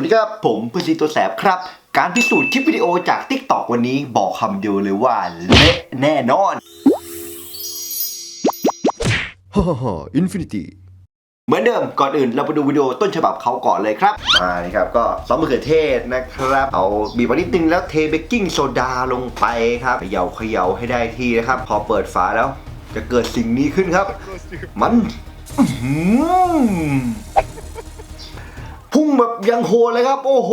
วัสดีครับผมพุซีตัวแสบครับ การพิสูจน์คลิปวิดีโอจาก t ิ k t o k วันนี้บอกคำเดียวเลยว่าเละแน่นอนฮ่าฮ่าฮ่าอินฟินิตี้เหมือนเดิมก่อนอื่นเราไปดูวิดีโอต้นฉบับเขาก่อนเลยครับมานี่ครับก็ซอสมะเขือเทศนะครับ เอาบีบมานิดนึงแล้วเทเบกกิ้งโซดาลงไปครับเขย่าเขย่าให้ได้ที่นะครับ พอเปิดฝาแล้ว จะเกิดสิ่งนี้ขึ้นครับ มันอื้อหือ พุ่งแบบยังโหดเลยครับ โอ้โห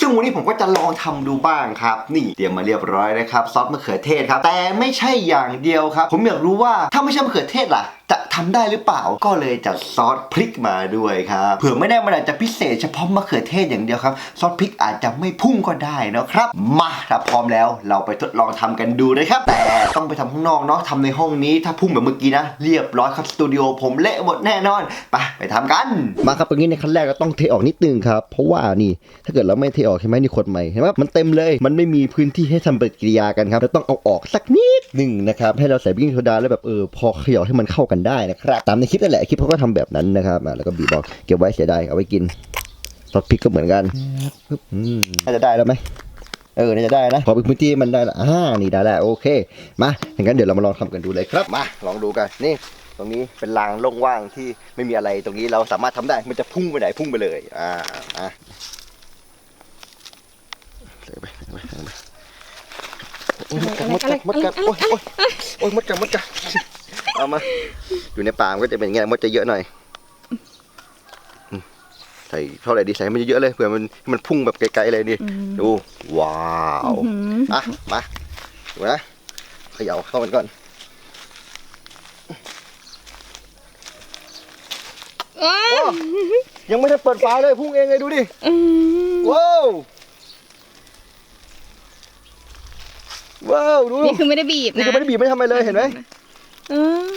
ซึ่งวันนี้ผมก็จะลองทำดูบ้างครับ นี่เตรียมมาเรียบร้อยนะครับซอสมะเขือเทศครับ แต่ไม่ใช่อย่างเดียวครับ ผมอยากรู้ว่าถ้าไม่ใช่มะเขือเทศล่ะจะ ทำได้หรือเปล่า ก็เลยจัดซอสพริกมาด้วยครับเผื่อไม่ได้มันอาจจะพิเศษเฉพาะมะเขือเทศอย่างเดียวครับ ซอสพริกอาจจะไม่พุ่งก็ได้นะครับ มาถ้าพร้อมแล้วเราไปทดลองทำกันดูนะครับ แต่ต้องไปทำข้างนอกเนาะทำในห้องนี้ถ้าพุ่งแบบเมื่อกี้นะ เรียบร้อยครับสตูดิโอผมเละหมดแน่นอนไปไปทำกัน มาครับตรงนี้ในขั้นแรกเราต้องเทออกนิดนึงครับเพราะว่านี่ถ้าเกิดเราไม่เทออกใช่ไหมนี่ขวดใหม่เห็นไหมมันเต็มเลยมันไม่มีพื้นที่ให้ทำปฏิกิริยากันครับเราต้องเอาออกสักนิดหนึ่งนะครับให้เราใส่เบกกิ้งโซดาแล้วแบบเออพอเขย่าให้มันเข้ากันได้นะครับตามในคลิปนั่นแหละคลิปเขาก็ทำแบบนั้นนะครับอะแล้วก็บีบออกเก็บไว้เสียดายเอาไว้กินซอสพริกก็เหมือนกันปึ๊บอืมน่าจะได้แล้วไหมเออน่าจะได้นะ พอเป็นพื้นที่มันได้ละอ่านี่ได้แล้วโอเค มาอย่างนั้นเดี๋ยวเรามาลองทำกันดูเลยครับมาลองดูกันนี่ ตรงนี้เป็นลางโล่งว่างที่ไม่มีอะไรตรงนี้เราสามารถทำได้มันจะพุ่งไปไหนพุ่งไปเลยอ่าอะใส่ไปใส่ไปใส่ไปโอ้ยมดกัดมดกัดมดกัดโอ้ยโอ้ยโอ้ยมดกัดมดกัดเอามา อยู่ในป่ามนก็จะเป็นอย่างเงี้ยมดจะเยอะหน่อยอืมใส่เท่าไหร่ดีใส่ให้มันเยอะๆเลยเผื่อมันให้มันพุ่งแบบไกลๆเลยดิดูว้าวอะมาดูนะเขย่าเข้ามันก่อนว้าโอ้ยังไม่ได้เปิดฝาเลยพุ่งเองเลยดูดิอืมว้าวว้าวดูนี่คือไม่ได้บีบนี่นะคือไม่ได้บีบไม่ทำอะไรเลยเห็นไหมเออ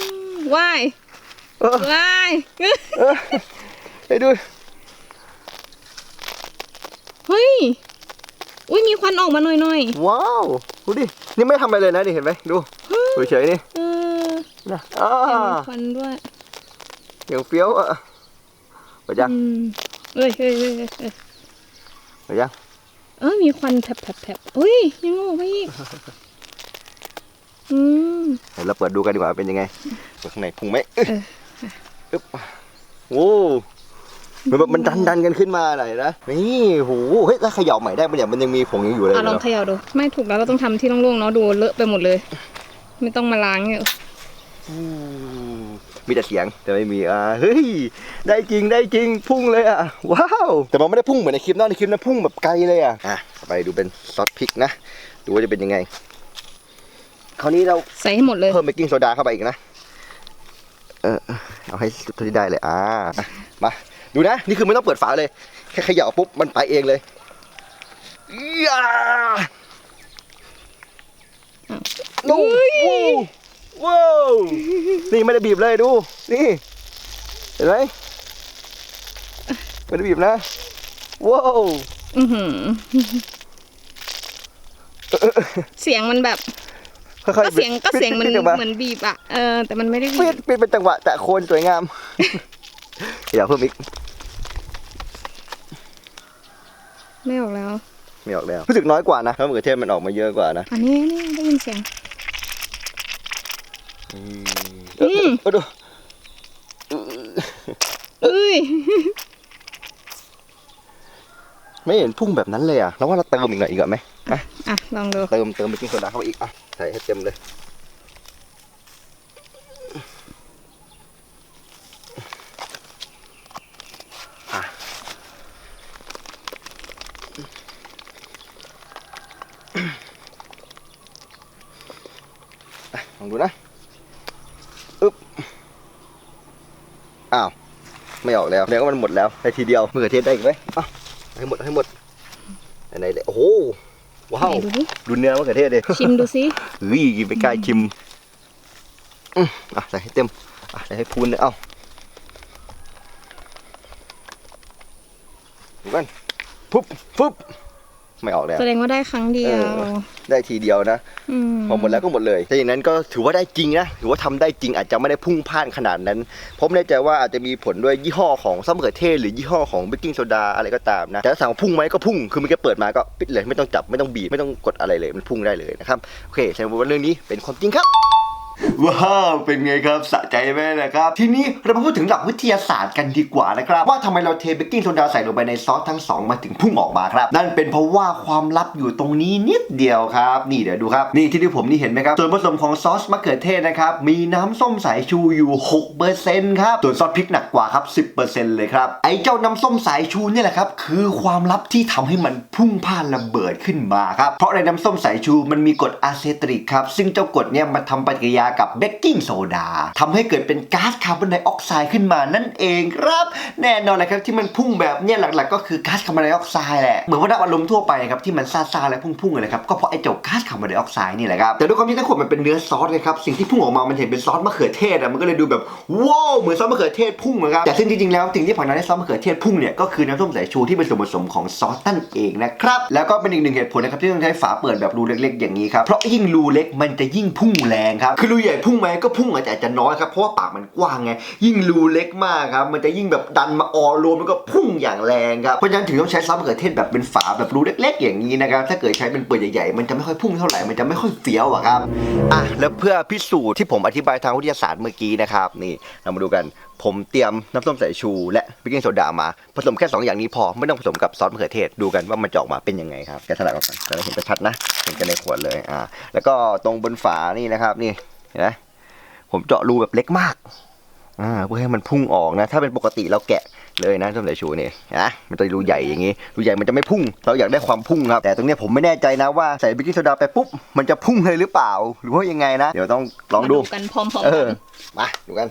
ว่ายเออว่ายเออให้ดู เฮ้ย อุ้ยมีควันออกมาหน่อยหน่อยว้าว ดูดิ นี่ไม่ทำอะไรเลยนะดิเห็นไหมดูเฉยๆนี่ๆเออนะอ่ามีควันด้วย อย่างเฟี้ยวอะไปยังอืมเอ้ยเอ้ยเอ้ยเอ้ยเอ้ยไปยังเออมีควันแผลบแผลบแผลบอุ้ยยังออกมาอีก อืม เดี๋ยวเราเปิดดูกันดีกว่าเป็นยังไงว่าข้างในพุ่งไหมเอออึ๊บโอ้มันแบบมันดันดันๆกันขึ้นมาหน่อยนะนี่โหเฮ้ยถ้าเขย่าใหม่ได้ปะเนี่ยมันยังมีผงอยู่เลยเอาลองเนอะเขย่าดูไม่ถูกแล้วเราต้องทำที่โล่งๆเนาะดูเลอะไปหมดเลย ไม่ต้องมาล้างเนี่ยอืมมีแต่เสียงแต่ไม่มีอ่าเฮ้ยได้จริงได้จริงพุ่งเลยอะว้าวแต่มันไม่ได้พุ่งเหมือนในคลิปนะในคลิปนั้นพุ่งแบบไกลเลยอะอะไปดูเป็นซอสพริกนะดูว่าจะเป็นยังไง คราวนี้เราใส่ให้หมดเลย เพิ่มเบกกิ้งโซดาเข้าไปอีกนะ เออเอาให้สุดที่ได้เลย อ่า มา ดูนะ นี่คือไม่ต้องเปิดฝาเลย แค่เขย่าปุ๊บ มันไปเองเลยยาดูว้าวนี่ไม่ได้บีบเลยดู นี่ เห็นไหมไม่ได้บีบนะ ว้าวอือหือเสียงมันแบบ ค่อยก็ๆเสียงก็เสียงมันปิดๆออกาเหมือนบีบอะเออแต่มันไม่ได้บีปิดบปิดเป็นจังหวะแต่โคนสวยงามอย่าเพิ่มอีกไม่ออกแล้ว ไม่ออกแล้วรู้สึกน้อยกว่านะถ้ามะเขือเทศมันออกมาเยอะกว่านะอันนี้นี่ได้ยินเสียง เอออืมเออดูเอ้ย ไม่เห็นพุ่งแบบนั้นเลยอะแล้วว่าเราเติมอีกหน่อยอีกเหรอไหม อะอะลองดูเติมเติมเบกกิ้งโซดาเข้าไปอีกอะใส่ให้เต็มเลยอะอะลองดูนะอึ๊บ อ้าว ไม่ออกแล้วแสดงว่ามันหมดแล้วได้ทีเดียวมะเขือเทศได้อีกไหมอะเอาให้หมดเอาให้หมดไหนๆเลยโอ้โห ว้าว ไหนดูดิ ดูเนื้อมะเขือเทศดิชิมดูสิเฮ้ยไปใกล้ชิมอืมอะใส่ให้เต็มอะใส่ให้พูนเลยเอ้าดูกันปุ๊บปุ๊บ ไม่ออกแล้ว แสดงว่าได้ครั้งเดียว เออ ได้ทีเดียวนะ อืมพอหมดแล้วก็หมดเลยถ้าอย่างนั้นก็ถือว่าได้จริงนะ ถือว่าทำได้จริงอาจจะไม่ได้พุ่งพล่านขนาดนั้น ผมแน่ใจว่าอาจจะมีผลด้วยยี่ห้อของซอสมะเขือเทศหรือยี่ห้อของเบกกิ้งโซดาอะไรก็ตามนะ แต่ถ้าสั่งว่าพุ่งไหมก็พุ่ง คือมันแค่เปิดมาก็ปิดเลย ไม่ต้องจับ ไม่ต้องบีบ ไม่ต้องกดอะไรเลย มันพุ่งได้เลยนะครับ โอเคแสดงว่าเรื่องนี้เป็นความจริงครับ ว้าว เป็นไงครับสะใจไหมนะครับ ทีนี้เรามาพูดถึงหลักวิทยาศาสตร์กันดีกว่านะครับ ว่าทำไมเราเทเบกกิ้งโซดาใส่ลงไปในซอสทั้งสองมาถึงพุ่งออกมาครับ นั่นเป็นเพราะว่าความลับอยู่ตรงนี้นิดเดียวครับ นี่เดี๋ยวดูครับ นี่ที่ที่ผมนี่เห็นไหมครับส่วนผสมของซอสมะเขือเทศนะครับ มีน้ำส้มสายชูอยู่6%ครับส่วนซอสพริกหนักกว่าครับ10%เลยครับไอ้เจ้าน้ำส้มสายชูนี่แหละครับคือความลับที่ทำให้มันพุ่งพ่านระเบิดขึ้นมาครับเพราะในน้ำส้มสายชูมันมีกรดอะเซตริกครับซึ่งเจ้ากรดเนี่ยมาทำปฏิกิริยากับเบกกิ้งโซดาทำให้เกิดเป็นก๊าซคาร์บอนไดออกไซด์ขึ้นมานั่นเองครับแน่นอนเลยครับที่มันพุ่งแบบเนี้ยหลักๆ ก็คือก๊าซคาร์บอนไดออกไซด์แหละเหมือนว่าน้ำอารมณ์ทั่วไปครับที่มันซ่าๆและพุ่งๆเลยครับก็เพราะไอ้เจ้าก๊าซคาร์บอนไดออกไซด์นี่แหละครับแต่ด้วยความที่ทั้งขวดมันเป็นเนื้อซอสเลยครับสิ่งที่พุ่งออกมามันเห็นเป็นซอสมะเขือเทศอะมันก็เลยดูแบบว้าวเหมือนซอสมะเขือเทศพุ่งนะครับแต่ซึ่งจริงๆแล้วสิ่งที่ผลักดันให้ซอสมะเขือเทศพุ่งเนี่ยก็คือน้ำส้มสายชูที่เป็นส่วนผสมของซอสนั่นเองนะครับแล้วก็เป็นอีกหนึ่งเหตุผลนะครับที่ต้องใช้ฝาเปิดแบบรูเล็กๆ อย่างนี้ครับเพราะยิ่งรูเล็กมันจะยิ่งพุ่งแรงครับคือรูใหญ่พุ่งไหมก็พุ่งอาจจะน้อยครับเพราะว่าปากมันกว้างไงยิ่งรูเล็กมากครับมันจะยิ่งแบบดันมาออรวมแล้วก็พุ่งอย่างแรงครับเพราะฉะนั้นถึงต้องใช้ซอสมะเขือเทศแบบเป็นฝาแบบรูเล็ก ๆ อย่างนี้นะครับถ้าเกิดใช้เป็นเปิดใหญ่ๆมันจะไม่ค่อยพุ่งเท่าไหร่มันจะไม่ค่อยเฟี้ยวอะครับอะแล้วเพื่อพิสูจน์ที่ผมอธิบายทางวิทยาศาสตร์เมื่อกี้นะครับนี่เรามาดูกันผมเตรียมน้ำส้มสายชูและเบกกิ้งโซดามา ผสมแค่สองอย่างนี้พอ ไม่ต้องผสมกับซอสมะเขือเทศดูกันว่ามันจะออกมาเป็นยังไงครับแกะสลักออกกันจะได้เห็นชัดนะ เห็นกันในขวดเลยอ่าแล้วก็ตรงบนฝานี่นะครับนี่ เห็นไหมผมเจาะรูแบบเล็กมากอ่าเพื่อให้มันพุ่งออกนะ ถ้าเป็นปกติเราแกะเลยนะน้ำส้มสายชูนี่นะมันจะรูใหญ่อย่างงี้รูใหญ่มันจะไม่พุ่ง เราอยากได้ความพุ่งครับ แต่ตรงเนี้ยผมไม่แน่ใจนะว่าใส่เบกกิ้งโซดาไปปุ๊บมันจะพุ่งเลยหรือเปล่า หรือว่ายังไงนะ เดี๋ยวต้องลองดูมากันพร้อมๆเอกัอนมาดูกัน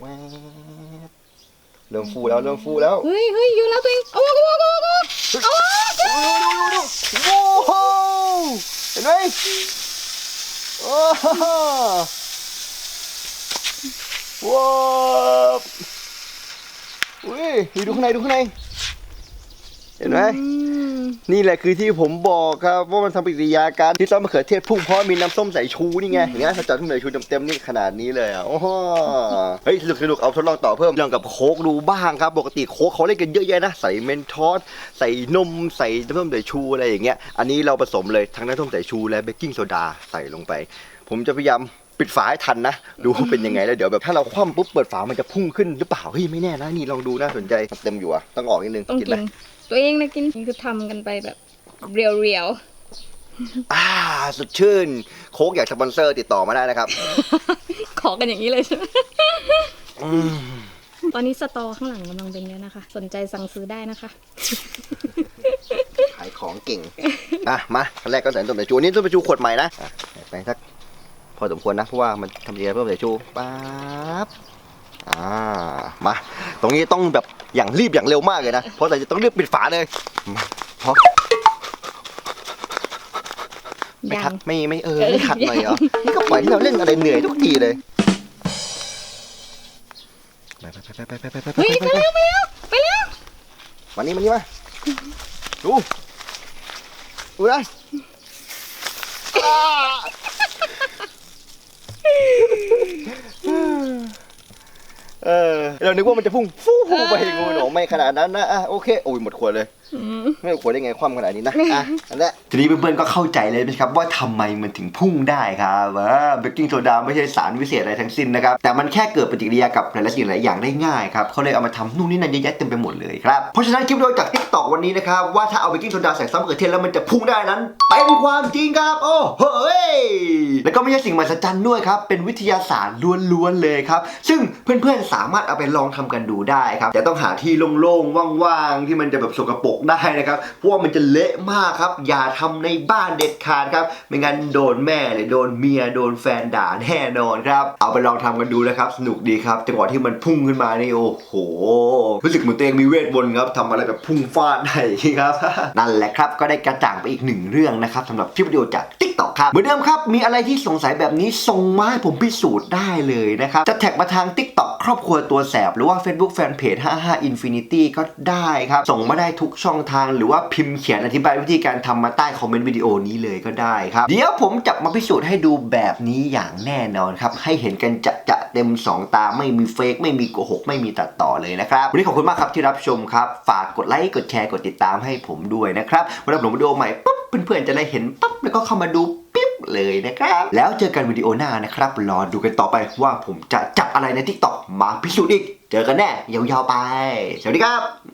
แวบเริ่มฟูแล้วเริ่มฟูแล้วเฮ้ยเฮ้ยอยู่แล้วตัวเองเอาออกเอาออกเอาออกเอา เห็นไหมโอ้โหว้าวอุ้ยดูข้างในดูข้างใน เห็นไหม นี่แหละคือที่ผมบอกครับว่ามันทำปฏิกิริยาการที่ซอสมะเขือเทศพุ่งเพราะมีน้ำส้มสายชูนี่ไงเงี้ยถ้าจัดทุ่มสายชูเต็มๆนี่ขนาดนี้เลยอะโอ้โหเฮ้ยสนุกสนุกเอาทดลองต่อเพิ่มเรื่องกับโค้กดูบ้างครับปกติโค้กเขาเล่นกันเยอะแยะนะใส่เมนทอสใส่นมใส่น้ำส้มสายชูอะไรอย่างเงี้ยอันนี้เราผสมเลยทั้งน้ำส้มสายชูและเบกกิ้งโซดาใส่ลงไป ผมจะพยายาม ปิดฝาให้ทันนะดูว่าเป็นยังไงแล้วเดี๋ยวแบบถ้าเราคว่ำปุ๊บเปิดฝามันจะพุ่งขึ้นหรือเปล่าเฮ้ยไม่แน่นะนี่ลองดูน่าสนใจเต็มอยู่อะต้องออกนิดนึงต้องกินกิไหมนตัวเองนะกินนี่คือทำกันไปแบบเรียวอ่าสดชื่น โค้กอยากสปอนเซอร์ติดต่อมาได้นะครับ ๆ ขอกันอย่างนี้เลยใช่ไหมตอนนี้สตอข้างหลังกำลังเป็นเยอะนะคะ สนใจสั่งซื้อได้นะคะ ขายของเก่ง อะ มาขั้นแรกก็ใส่ต้มสายชูอันนี่ต้มสายชูขวดใหม่นะอะใส่ไปสักพ อสมควรนะ เพราะว่ามันทำเยอะเพิ่มสายชูปั๊บอ่ามาตรงนี้ต้องแบบอย่างรีบอย่างเร็วมากเลยนะ เพราะเราจะต้องรีบปิดฝาเลยมาพอไม่ยัทักงไม่ไม่เออไม่ขัดหน่อยเหรอนี่ก็ปล่อยให้เราเล่นอะไรเหนื่อยทุกทีเลยไปไปไปไปไปไปไปเฮ้ยไปไปไปแล้วไปแล้วไปแล้วมานี่มานี่มาดูดูนะ เออเรานึกว่ามันจะพุ่งฟู่ไปงูหนอไม่ขนาดนั้นนะอะโอเคโอ้ยหมดขวดเลย ไม่หมดขวดได้ไงคว่ำขนาดนี้นะอะอันนี้ทีนี้เพื่อนๆก็เข้าใจเลยนะครับว่าทำไมมันถึงพุ่งได้ครับเบกกิ้งโซดาไม่ใช่สารวิเศษอะไรทั้งสิ้นนะครับ แต่มันแค่เกิดปฏิกิริยากับหลายๆสิ่งหลายอย่างได้ง่ายครับเขาเลยเอามาทำนู่นนี่นั่นเยอะแยะเต็มไปหมดเลยครับ เพราะฉะนั้นคลิปวิดีโอจากทิกตอกวันนี้นะครับว่าถ้าเอาเบกกิ้งโซดาใส่ซอสมะเขือเทศแล้วมันจะพุ่งได้นั้นเป็นความจริงครับ โอ้โหยแล้วก็ไม่ใช่สิ่งมหัศจรรย์ด้วยครับเป็นวิทยาศาสตร์ล้วนๆเลยครับซึ่งเพื่อนๆสามารถเอาไปลองทำกันดูได้ครับแต่ต้องหาที่โล่งๆว่างๆที่มันจะแบบสกปรกได้นะครับเพราะว่ามันจะเละมากครับ อย่าทำในบ้านเด็ดขาดครับไม่งั้นโดนแม่หรือโดนเมียโดนแฟนด่าแน่นอนครับเอาไปลองทำกันดูนะครับ สนุกดีครับจังหวะที่มันพุ่งขึ้นมานี่โอ้โหรู้สึกเหมือนตัวเองมีเวทมนต์ครับทำอะไรแบบพุ่งฟาดได้ครับ นั่นแหละครับก็ได้กระจ่างไปอีกหนึ่งเรื่องนะครับสำหรับคลิปวิดีโอจาก t ิ k t o k ครับเหมือนเดิมครับ มีอะไรที่สงสัยแบบนี้ส่งมาให้ผมพิสูจน์ได้เลยนะครับ จะแท็กมาทาง TikTok ครอบครัวตัวแสบ หรือว่า Facebook Fanpage 55 Infinity ก็ได้ครับ ส่งมาได้ทุกช่องทางหรือว่าพิมพ์เขียนอธิบายวิธีการทำมาใต้คอมเมนต์วิดีโอนี้เลยก็ได้ครับเดี๋ยวผมจะมาพิสูจน์ให้ดูแบบนี้อย่างแน่นอนครับให้เห็นกันจะจะเต็ม 2 ตาไม่มีเฟกไม่มีโกหกไม่มีตัดต่อเลยนะครับวันนี้ขอบคุณมากครับที่รับชมครับ ฝากกดไลค์กดแชร์กดติดตามให้ผมด้วยนะครับเวลาผมวิดีโอใหม่ปุ๊บเพื่อนๆจะได้เห็นปุ๊บแล้วก็เข้ามาดูปิ๊บเลยนะครับ แล้วเจอกันวิดีโอหน้านะครับ รอดูกันต่อไปว่าผมจะจับอะไรใน TikTok มาพิสูจน์อีก เจอกันแน่ยาวๆไป สวัสดีครับ